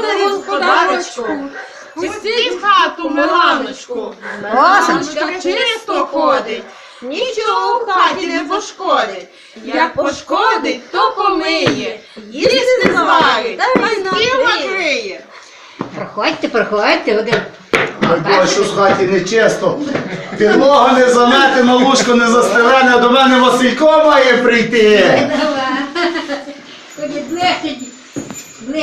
господарочку, пустіть в хату Миланочку. Миланочка чисто ходить, нічого в хаті не пошкодить. Як пошкодить, то помиє, їсти зварить, та й накриє. Проходьте, проходьте, один. Ой, що з хаті нечисто. Підлога не заметена, лужко не застелене, до мене Василько має прийти. Ближче.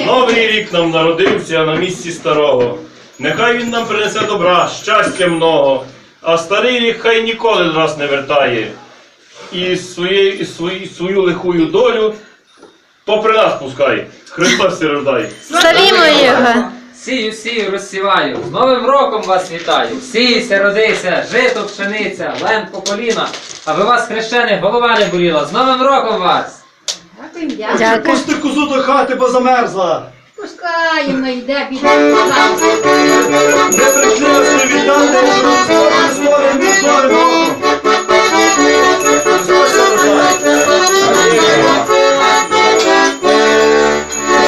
Новий рік нам народився на місці старого. Нехай він нам принесе добра, щастя много, а старий рік хай ніколи до нас не вертає. І, своє, і свої, свою лихую долю попри нас пускай. Христос сі рождай. Славімо його! Сію, сію, розсіваю. З Новим роком вас вітаю. Сійся, родися, жито, пшениця, лен по коліна, аби вас хрещених голова не боліла. З Новим роком вас! Дякуємо, дякую. Дякую. Пусти козу до хати, бо замерзла. Пускаємо, йде, біда. Ми прийшли вас привітати, що Христос з новим з новим роком. Христос сі рождай.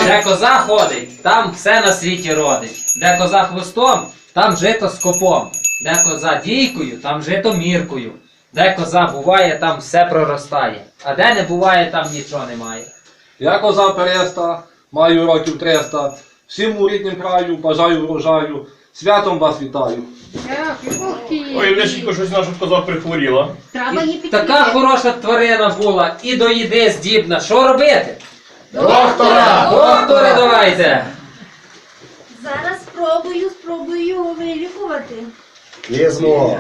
Де коза ходить, там все на світі родить. Де коза хвостом, там жито скопом. Де коза дійкою, там жито міркою. Де коза буває, там все проростає. А де не буває, там нічого немає. Я коза Переста, маю років 300. Всім у ріднім краю бажаю врожаю. Святом вас вітаю. Ой, Лешенько, щось наша коза прихворіла. Треба її підтримати. така хороша тварина була, і до їди здібна. Що робити? Доктора! Доктори, давайте! Зараз спробую, спробую його вилікувати. Лізмо.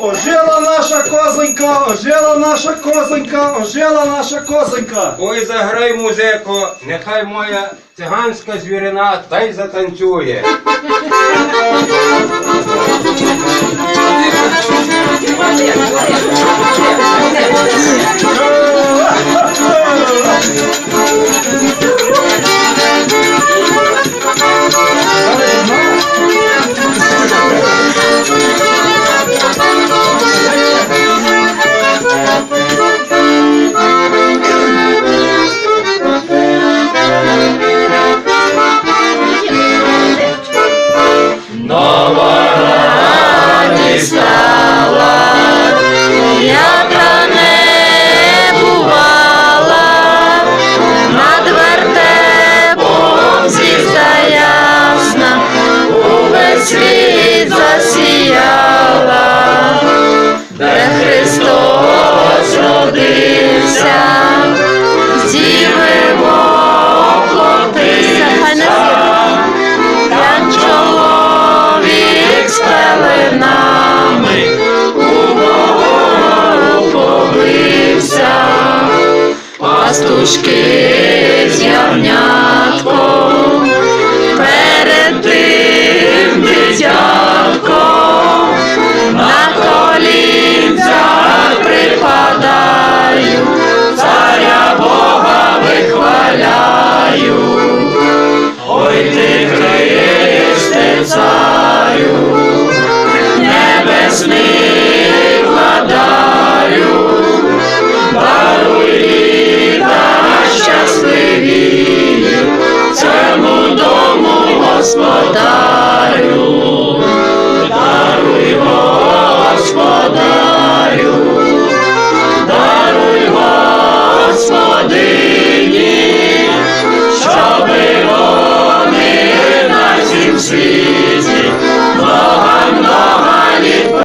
Ожила наша козонька, ожила наша козонька, ожила наша козонька. Ой, заграй музико, нехай моя циганська звірина та й затанцює. пастушки з ягнятком, перед тим дитятком на колінця припадаю, царя Бога вихваляю, ой ти Христе, царю, небесний.